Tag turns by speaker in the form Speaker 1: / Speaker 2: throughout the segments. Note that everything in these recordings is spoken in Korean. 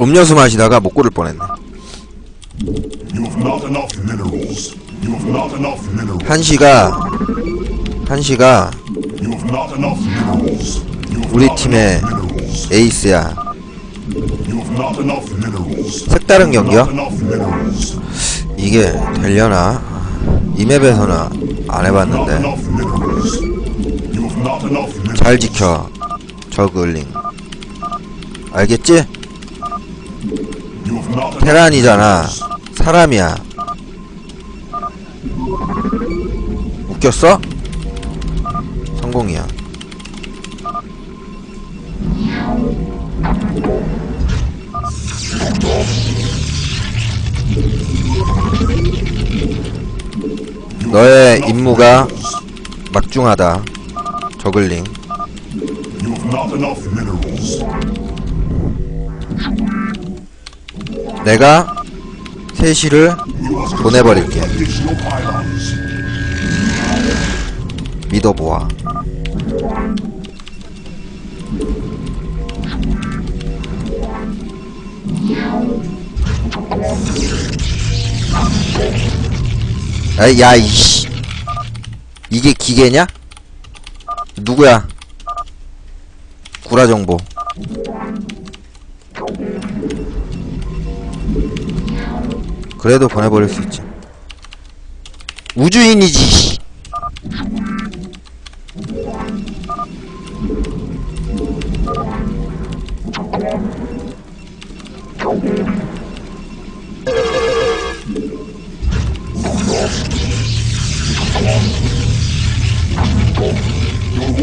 Speaker 1: 음료수 마시다가 목 고를 뻔했네. 한시가 한시가 우리 팀의. 에이스야. 색다른
Speaker 2: minerals.
Speaker 1: 이게 되려나? 이 맵에서는 안 해봤는데. 잘 지켜 저글링 알겠지? 테란이잖아. 사람이야 웃겼어? 성공이야 너의 임무가 막중하다 저글링
Speaker 2: not enough minerals.
Speaker 1: 내가 3시를 보내버릴게. 믿어보아 아이 야 이씨 이게 기계냐? 누구야? 구라 정보 그래도 보내버릴 수 있지 우주인이지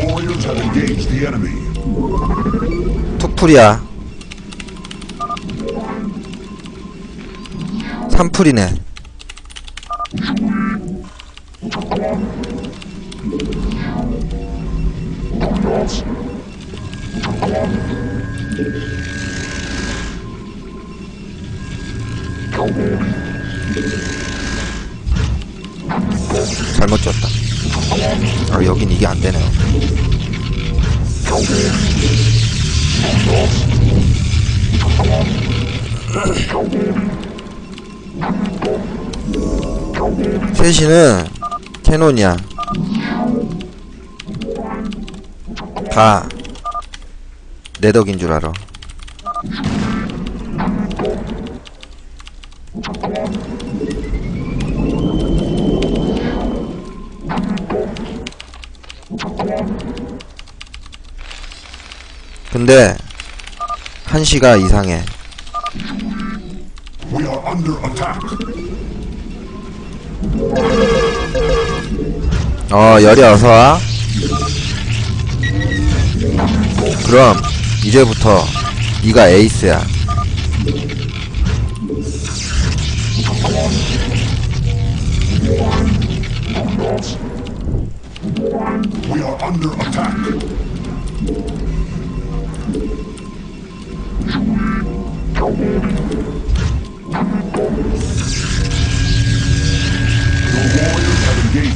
Speaker 2: warriors have engaged the enemy.
Speaker 1: 투풀이야. 삼풀이네. 잘못 줬다. 아, 여긴 이게 안 되네요. 셋이는 캐논이야. 다 내 덕인 줄 알아. 근데 한시가 이상해. 어, 열이 어서와. 그럼, 이제부터, 네가 에이스야.
Speaker 2: We are under attack.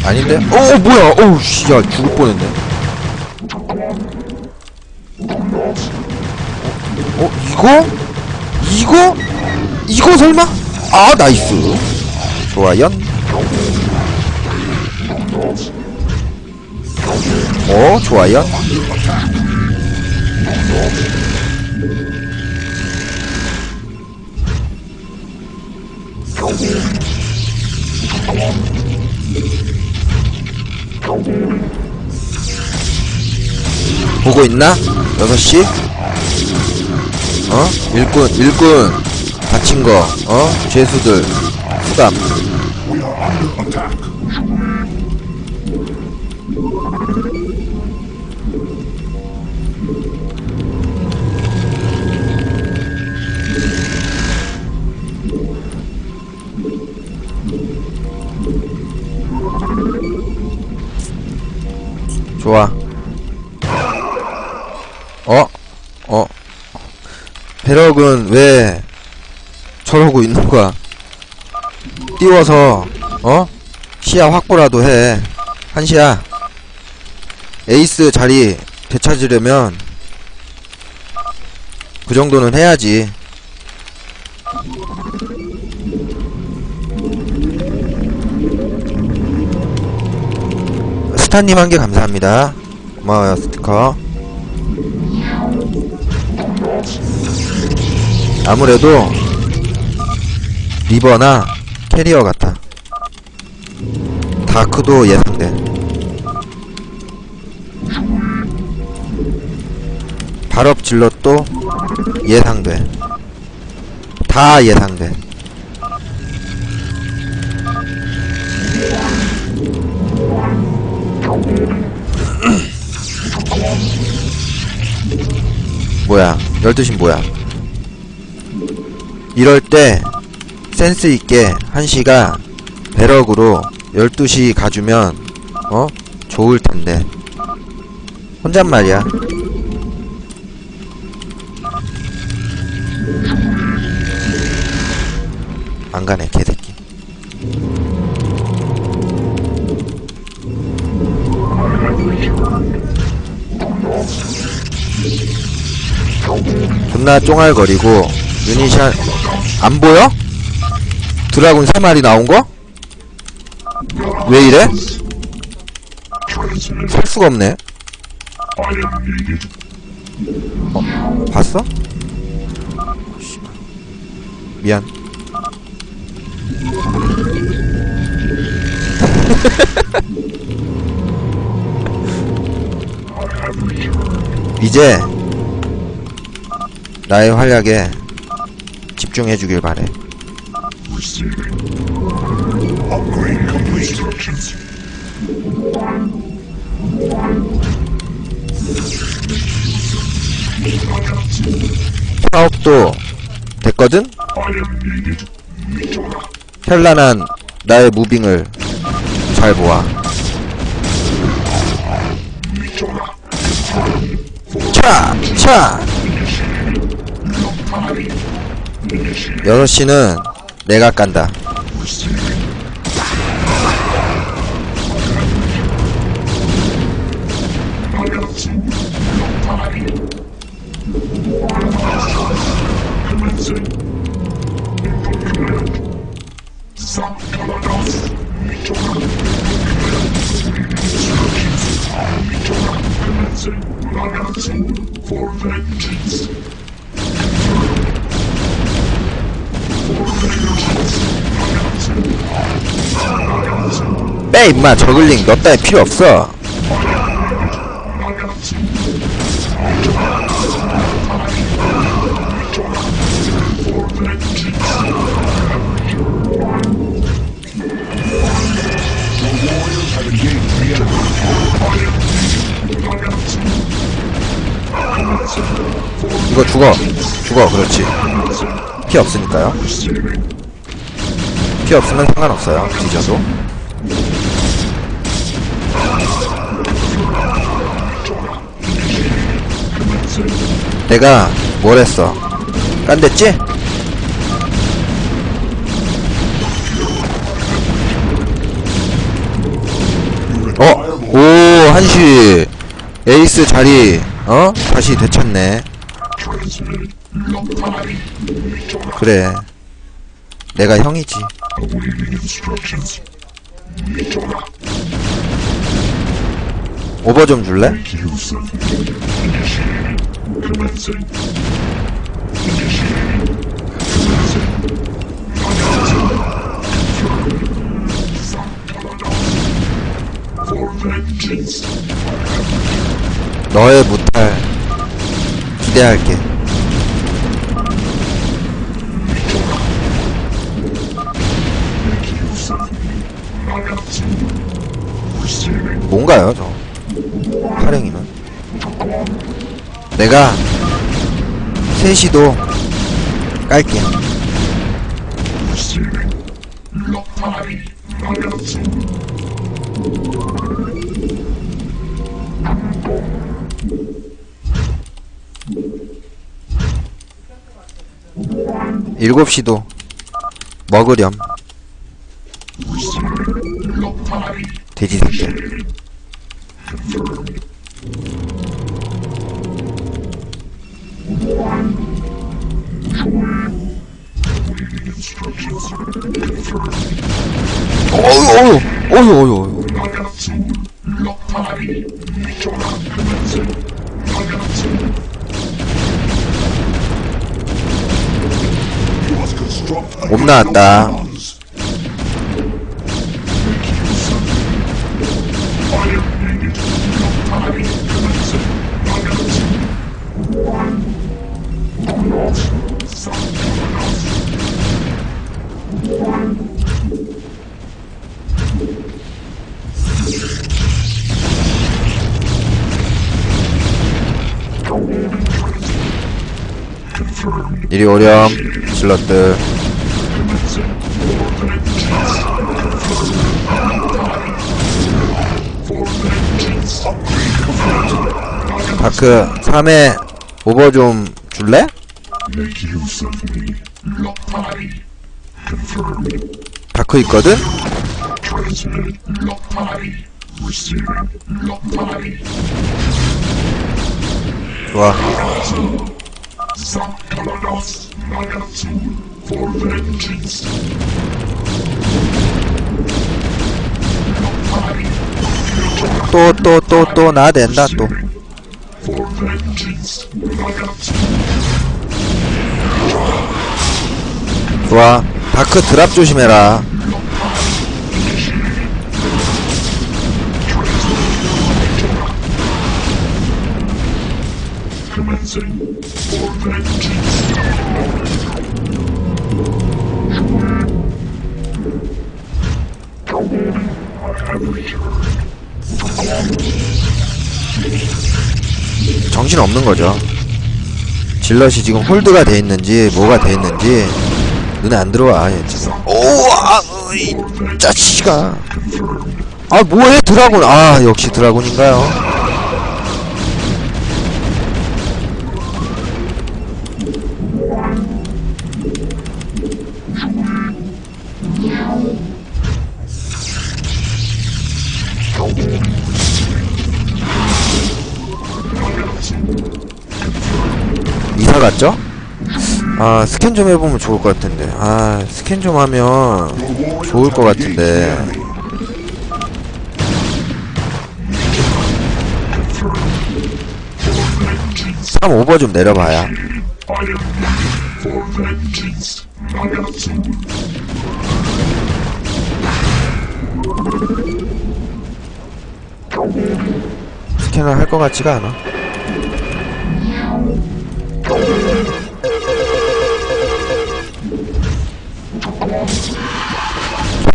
Speaker 1: 아닌데? 어, 뭐야? 어우, 씨, 야, 죽을 뻔했네. 어, 이거? 이거? 이거 설마? 아, 나이스. 좋아요. 어, 좋아요. 보고 있나? 6시? 어? 일꾼, 일꾼. 다친 거, 어? 죄수들. 수감. 좋아. 배럭은 왜 저러고 있는 거야? 띄워서, 어? 시야 확보라도 해. 한시야. 에이스 자리 되찾으려면 그 정도는 해야지. 스타님 한 개 감사합니다. 고마워요, 스티커. 아무래도 리버나 캐리어 같아. 다크도 예상돼. 발업 질럿도 예상돼. 다 예상돼. 뭐야, 12시 뭐야. 이럴 때, 센스 있게, 한시가, 배럭으로, 12시 가주면, 어? 좋을 텐데. 혼잣말이야. 안 가네, 개새끼. 존나 쫑알거리고, 유니샷, 안 보여? 드라군 3마리 나온 거? 왜 이래? 살 수가 없네.
Speaker 2: Needed.
Speaker 1: 봤어? 미안. 이제 나의 활약에 집중해 주길 바래. 사업도 됐거든? 현란한 나의 무빙을 잘 보아. 차! 차! 6시는 내가 깐다.
Speaker 2: For vengeance.
Speaker 1: 빼 임마 저글링 너 따위 필요 없어. 이거 죽어 죽어 그렇지 피 없으니까요. 피 없으면 상관없어요. 뒤져도. 내가 뭘 했어? 깐댔지? 어? 오 한시. 에이스 자리. 어? 다시 되찾네 그래 내가 형이지. 오버 좀 줄래? 너의 무탈 기대할게 가요 저? 활용이는 내가 셋이도 깔게. 일곱 시도 먹으렴. 돼지 새끼 어휴, 어휴, 어휴.
Speaker 2: You must construct a
Speaker 1: 못 나왔다. 이리 오렴, 질럿들. 다크, 3회 오버 좀 줄래? 다크 있거든? 좋아.
Speaker 2: Zap Kalanos. Nagatsu. For vengeance.
Speaker 1: 또, 또, 또, 또, 나 된다, 또.
Speaker 2: For vengeance.
Speaker 1: 좋아. 다크 드랍 조심해라.
Speaker 2: Commencing. For vengeance. I have returned.
Speaker 1: 정신 없는 거죠. 질럿이 지금 홀드가 돼 있는지, 뭐가 돼 있는지, 눈에 안 들어와, 얘 지금. 오아, 이 짜치가. 아, 뭐해, 드라군. 아, 역시 드라군인가요? 아, 스캔 좀 해보면 좋을 것 같은데. 아, 스캔 좀 하면 좋을 것 같은데. 3 오버 좀 내려봐야. 스캔을 할 것 같지가 않아.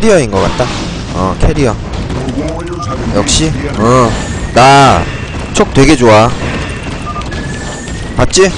Speaker 1: 캐리어인 것 같다. 어, 캐리어. 역시, 어, 나, 촉 되게 좋아. 봤지?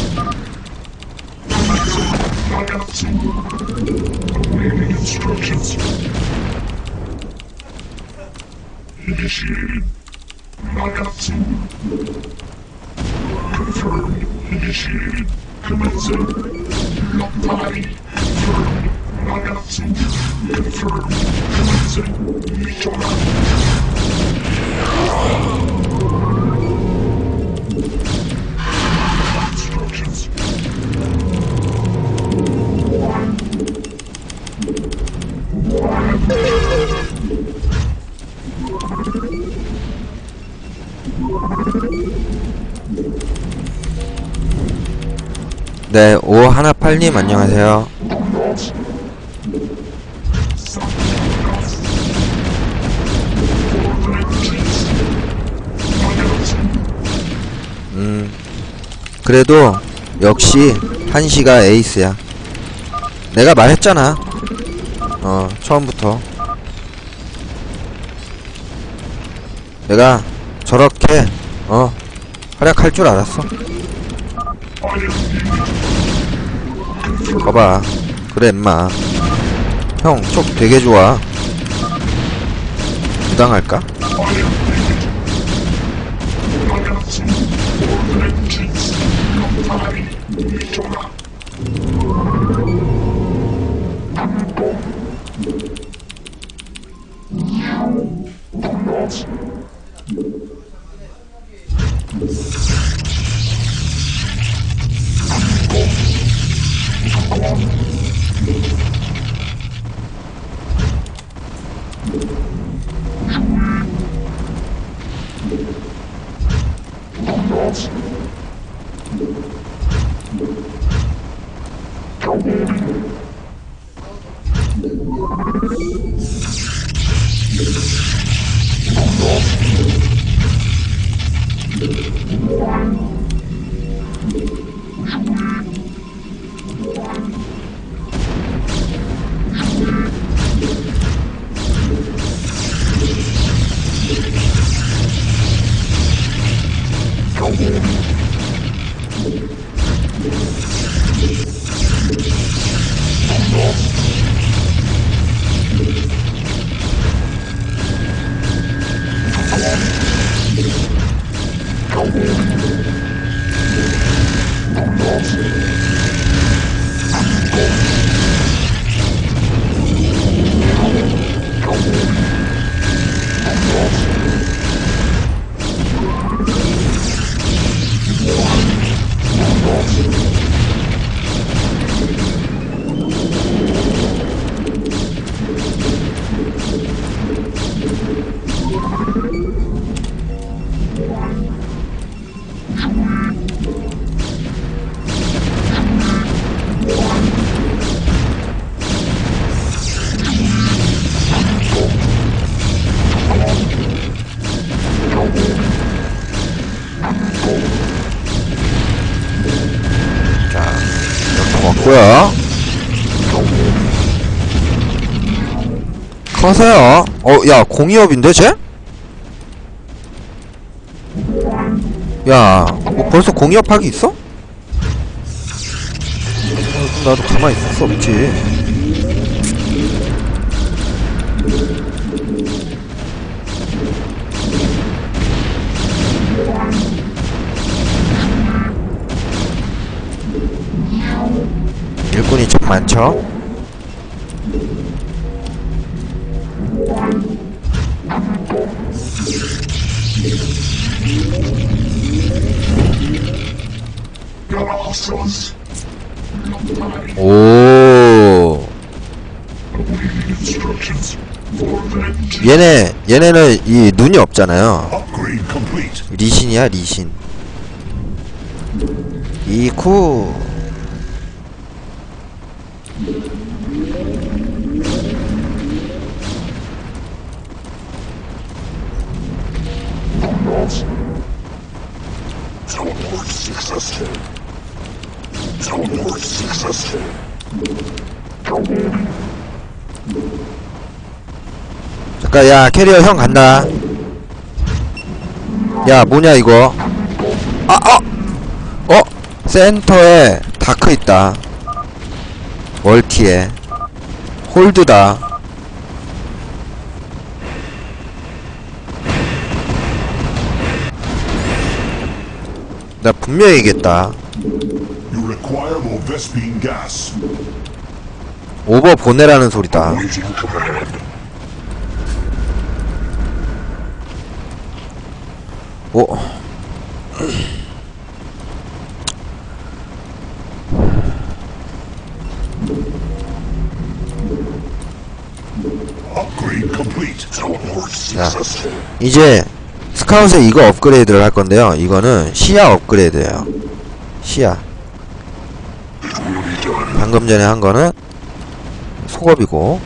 Speaker 1: 네, 5188님 안녕하세요. 그래도 역시 한시가 에이스야. 내가 말했잖아. 어, 처음부터. 내가 저렇게, 어, 활약할 줄 알았어. 봐봐. 그래, 임마. 형, 촉 되게 좋아. 부당할까? Halt! Thank you. 커서요. 어, 야, 공이업인데, 쟤? 야, 뭐 벌써 공이업 하기 있어? 어, 나도 가만히 있을 수 없지. 일꾼이 참 많죠? 얘네, 얘네는 이 눈이 없잖아요. 리신이야, 리신. 이쿠. 잠깐, 야, 캐리어 형 간다. 야, 뭐냐, 이거. 아, 어! 어! 센터에 다크 있다. 멀티에. 홀드다. 나 분명히 이겠다. 오버 보내라는 소리다. 오.
Speaker 2: Teleport successful.
Speaker 1: 이제 스카웃에 이거 업그레이드를 할 건데요. 이거는 시야 업그레이드예요. 시야. 방금 전에 한 거는 속업이고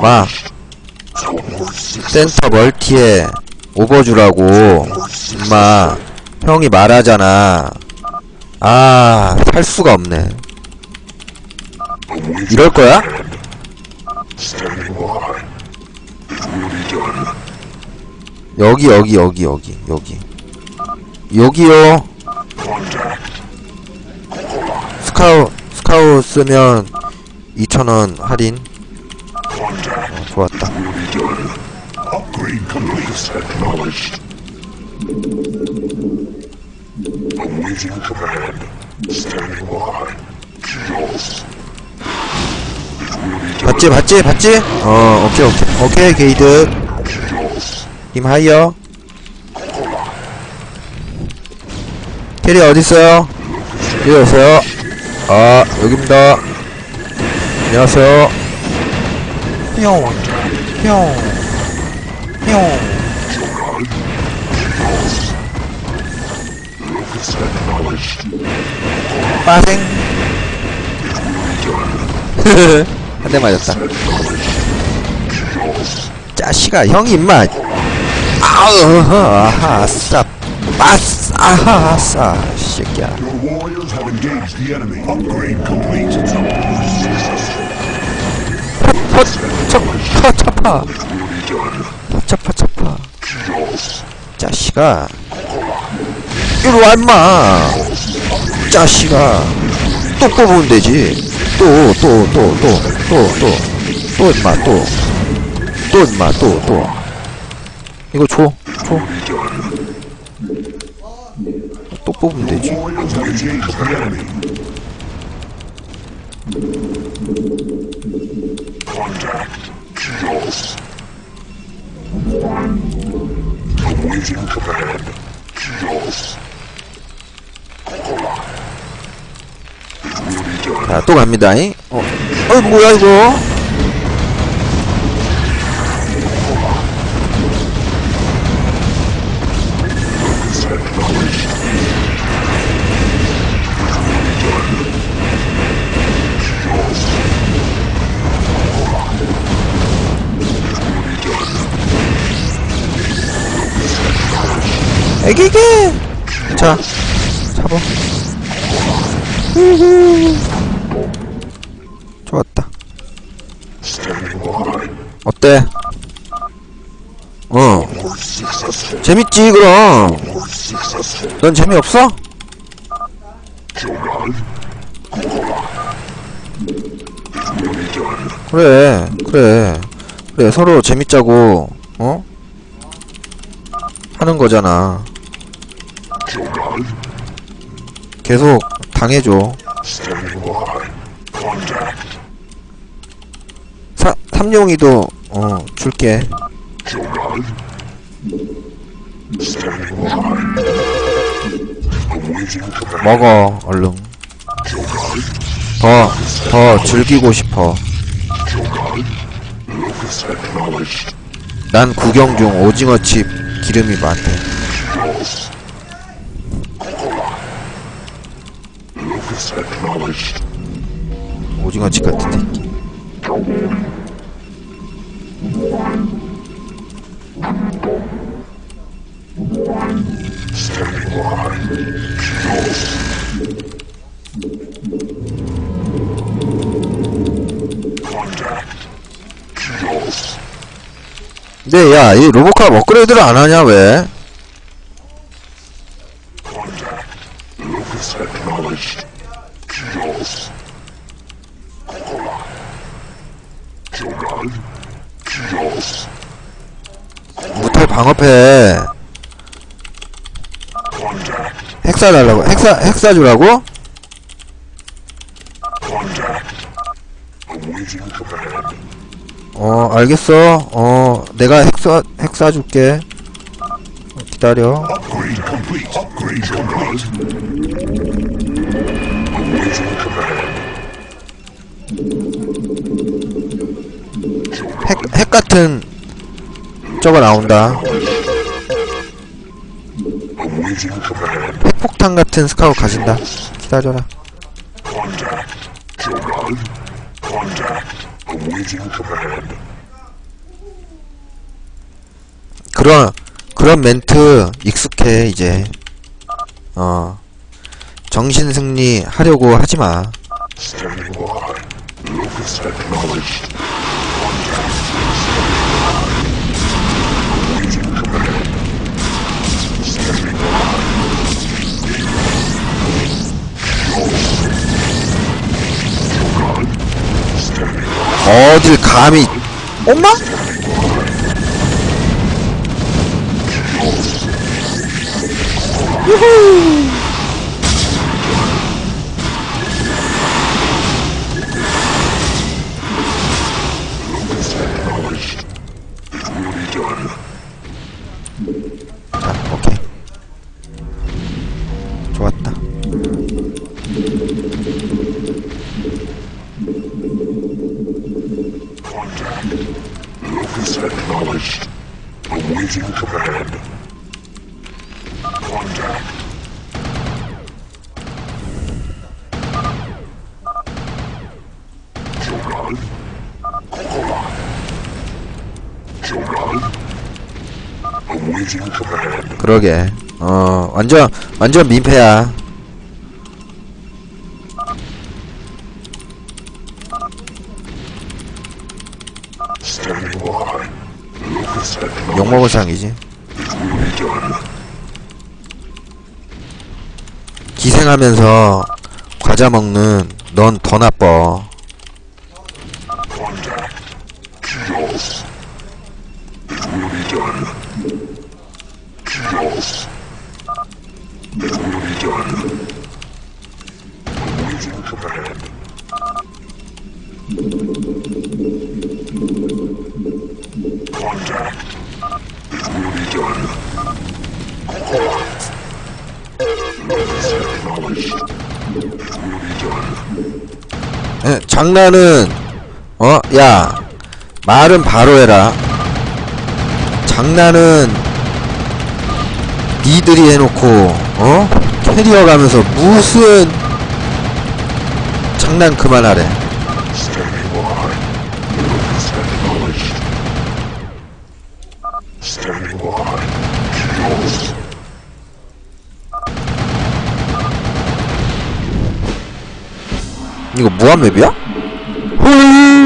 Speaker 1: 마. 센터 멀티에 오버주라고 임마 형이 말하잖아. 아, 살 수가 없네. 이럴 거야? 여기 여기 여기 여기 여기 여기요. 스카우 스카우 쓰면 2,000원 할인. 좋았다. 봤지 봤지 봤지? 어 오케이 오케이 오케이 게이드. 힘 하이어 캐리 어딨어요? 캐리 오세요. 아, 여기입니다. 안녕하세요. 뿅, 뿅, 뿅. 빠생. 한 대 맞았다. 짜식아, 형이 임마. 아우, 아하, 아싸. 빠싸, 아하, 아싸. 새끼야.
Speaker 2: Complete.
Speaker 1: 헛, 쳐, 쳐, 차파. 차파, 차파. 짜식아. 이리 와, 임마. 짜식아. 또 뽑으면 되지. 또, 또, 또, 또, 또, 또. 또, 임마, 또. 또, 임마, 또, 또. 이거 줘, 줘. 또 뽑으면 되지. 또 갑니다. 잉? 어, 어, 뭐야, 이거? 애기게! 자, 잡아. 후후. 좋았다. 어때? 어. 재밌지, 그럼. 넌 재미없어? 그래, 그래. 그래, 서로 재밌자고, 어? 하는 거잖아. 계속 당해줘. 사, 삼룡이도, 어, 줄게. 먹어, 얼른. 더, 더 즐기고 싶어. 난 구경 중 오징어칩 기름이 많대. 오징어칩 같은 새끼. 근데 야, 이 로보캅 업그레이드를 안 하냐 왜? 무탈 방어패 핵사 달라고 핵사 핵사 주라고? 어 알겠어 어 내가 핵사 핵사 줄게 어, 기다려. 핵, 핵 같은 저거 나온다 핵 폭탄 같은 스카우 가진다. 기다려라. 그런 그런 멘트 익숙해 이제. 어. 정신 승리 하려고 하지 마 어딜 감히 엄마? 유후 그러게 어 완전 완전 민폐야. 욕먹을 상이지. 기생하면서 과자 먹는 넌 더 나빠
Speaker 2: Contact. It will be done.
Speaker 1: 에, 장난은 어 야 말은 바로 해라 장난은 니들이 해놓고 어 캐리어 가면서 무슨 장난 그만하래 이거 무한맵이야? 헐